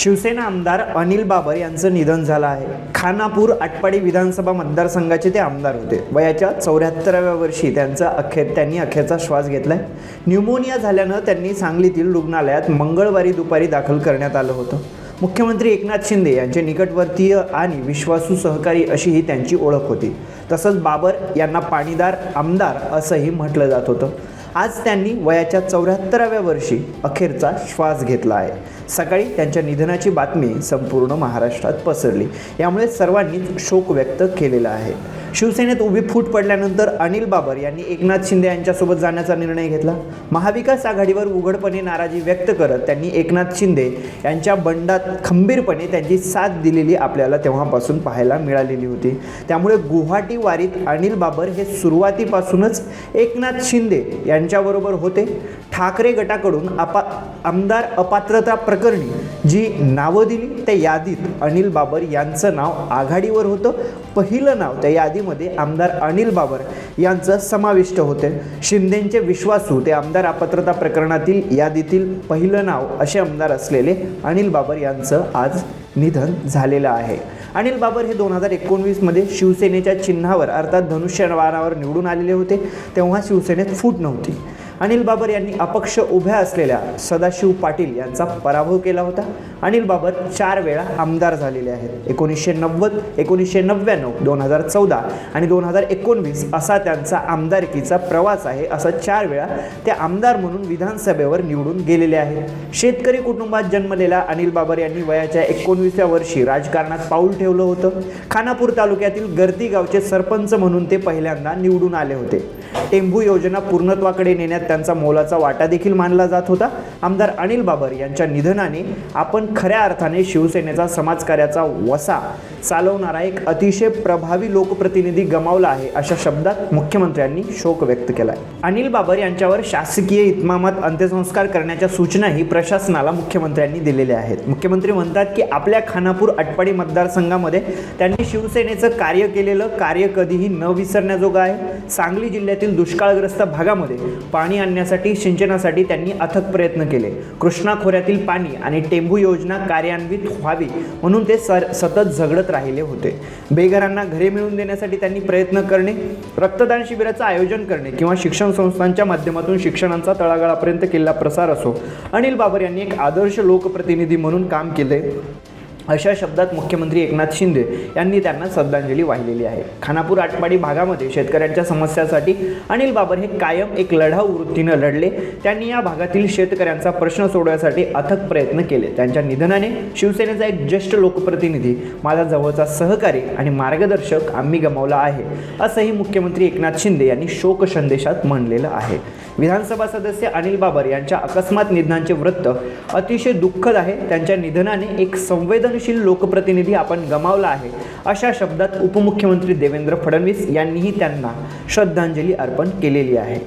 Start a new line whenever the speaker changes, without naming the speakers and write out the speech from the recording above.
शिवसेना आमदार अनिल बाबर यांचं निधन झालं आहे. खानापूर आटपाडी विधानसभा मतदारसंघाचे ते आमदार होते. वयाच्या चौऱ्याहत्तराव्या वर्षी त्यांचा अखेर त्यांनी अखेरचा श्वास घेतलाय. न्यूमोनिया झाल्यानं त्यांनी सांगलीतील रुग्णालयात मंगळवारी दुपारी दाखल करण्यात आलं होतं. मुख्यमंत्री एकनाथ शिंदे यांचे निकटवर्तीय आणि विश्वासू सहकारी अशी ही त्यांची ओळख होती. तसंच बाबर यांना पाणीदार आमदार असंही म्हटलं जात होतं. आज त्यांनी वयाच्या चौऱ्याहत्तराव्या वर्षी अखेरचा श्वास घेतला आहे. सकाळी त्यांच्या निधनाची बातमी संपूर्ण महाराष्ट्रात पसरली. यामुळे सर्वांनीच शोक व्यक्त केलेला आहे. शिवसेनेत उभी फूट पडल्यानंतर अनिल बाबर यांनी एकनाथ शिंदे यांच्यासोबत जाण्याचा निर्णय घेतला. महाविकास आघाडीवर उघडपणे नाराजी व्यक्त करत त्यांनी एकनाथ शिंदे यांच्या बंडात खंबीरपणे त्यांची साथ दिलेली आपल्याला तेव्हापासून पाहायला मिळालेली होती. त्यामुळे गुवाहाटी वारीत अनिल बाबर हे सुरुवातीपासूनच एकनाथ शिंदे यांच्याबरोबर होते. ठाकरे गटाकडून अपा आमदार अपात्रता प्रकरणी जी नावं दिली त्या यादीत अनिल बाबर यांचं नाव आघाडीवर होतं. पहिलं नाव त्या यादीत यादीमध्ये आमदार अनिल बाबर यांचं समाविष्ट होते. शिंदेंचे विश्वासू ते आमदार अपात्रता प्रकरणातील यादीतील पहिलं नाव असे आमदार असलेले अनिल बाबर यांचं आज निधन झालेलं आहे. अनिल बाबर हे दोन हजार एकोणवीसमध्ये शिवसेनेच्या चिन्हावर अर्थात धनुष्यबाणावर निवडून आलेले होते. तेव्हा शिवसेनेत फूट नव्हती. अनिल बाबर यांनी अपक्ष उभ्या असलेल्या सदाशिव पाटील यांचा पराभव केला होता. अनिल बाबर चार वेळा आमदार झालेले आहेत. एकोणीसशे नव्वद एकोणीसशे नव्याण्णव दोन हजार चौदा आणि दोन हजार एकोणवीस असा त्यांचा आमदारकीचा प्रवास आहे असा चार वेळा ते आमदार म्हणून विधानसभेवर निवडून गेलेले आहेत. शेतकरी कुटुंबात जन्मलेल्या अनिल बाबर यांनी वयाच्या एकोणवीसव्या वर्षी राजकारणात पाऊल ठेवलं होतं. खानापूर तालुक्यातील गर्दी गावचे सरपंच म्हणून ते पहिल्यांदा निवडून आले होते. टेंभू योजना पूर्णत्वाकडे नेण्यात त्यांचा मोलाचा वाटा देखील मानला जात होता. आमदार अनिल बाबर यांच्या निधनाने आपण खऱ्या अर्थाने शिवसेनेचा समाजकार्याचा वसा चालवणारा एक अतिशय प्रभावी लोकप्रतिनिधी गमावला आहे अशा शब्दात मुख्यमंत्र्यांनी शोक व्यक्त केला आहे अनिल बाबर यांच्यावर शासकीय इतमामात अंत्यसंस्कार करण्याच्या सूचनाही प्रशासनाला मुख्यमंत्र्यांनी दिलेल्या आहेत. मुख्यमंत्री म्हणतात की आपल्या खानापूर आटपाडी मतदारसंघामध्ये त्यांनी शिवसेनेचं कार्य केलेलं कार्य कधीही न विसरण्याजोगं आहे. सांगली जिल्ह्यातील दुष्काळग्रस्त भागामध्ये पाणी आणण्यासाठी सिंचनासाठी त्यांनी अथक प्रयत्न केले. कृष्णा खोऱ्यातील पाणी आणि टेंभू योजना कार्यान्वित व्हावी म्हणून ते सर सतत झगडत राहिले होते. बेघरांना घरे मिळवून देण्यासाठी त्यांनी प्रयत्न करणे रक्तदान शिबिराचं आयोजन करणे किंवा शिक्षण संस्थांच्या माध्यमातून शिक्षणाचा तळागाळापर्यंत केलेला प्रसार असो. अनिल बाबर यांनी एक आदर्श लोकप्रतिनिधी म्हणून काम केले. अशा शब्दात मुख्यमंत्री एकनाथ शिंदे यांनी त्यांना श्रद्धांजली वाहिलेली आहे. खानापूर आटपाडी भागामध्ये शेतकऱ्यांच्या समस्यासाठी अनिल बाबर हे कायम एक लढाऊ वृत्तीनं लढले. त्यांनी या भागातील शेतकऱ्यांचा प्रश्न सोडवण्यासाठी अथक प्रयत्न केले. त्यांच्या निधनाने शिवसेनेचा एक ज्येष्ठ लोकप्रतिनिधी माझा जवळचा सहकारी आणि मार्गदर्शक आम्ही गमावला आहे असंही मुख्यमंत्री एकनाथ शिंदे यांनी शोक संदेशात म्हणलेलं आहे. विधानसभा सदस्य अनिल बाबर यांच्या अकस्मात निधनाचे वृत्त अतिशय दुःखद आहे. त्यांच्या निधनाने एक संवेदन संवेदनशील लोकप्रतिनिधी आपण गमावला आहे अशा शब्दात उपमुख्यमंत्री देवेंद्र फडणवीस यांनीही त्यांना श्रद्धांजली अर्पण केलेली आहे.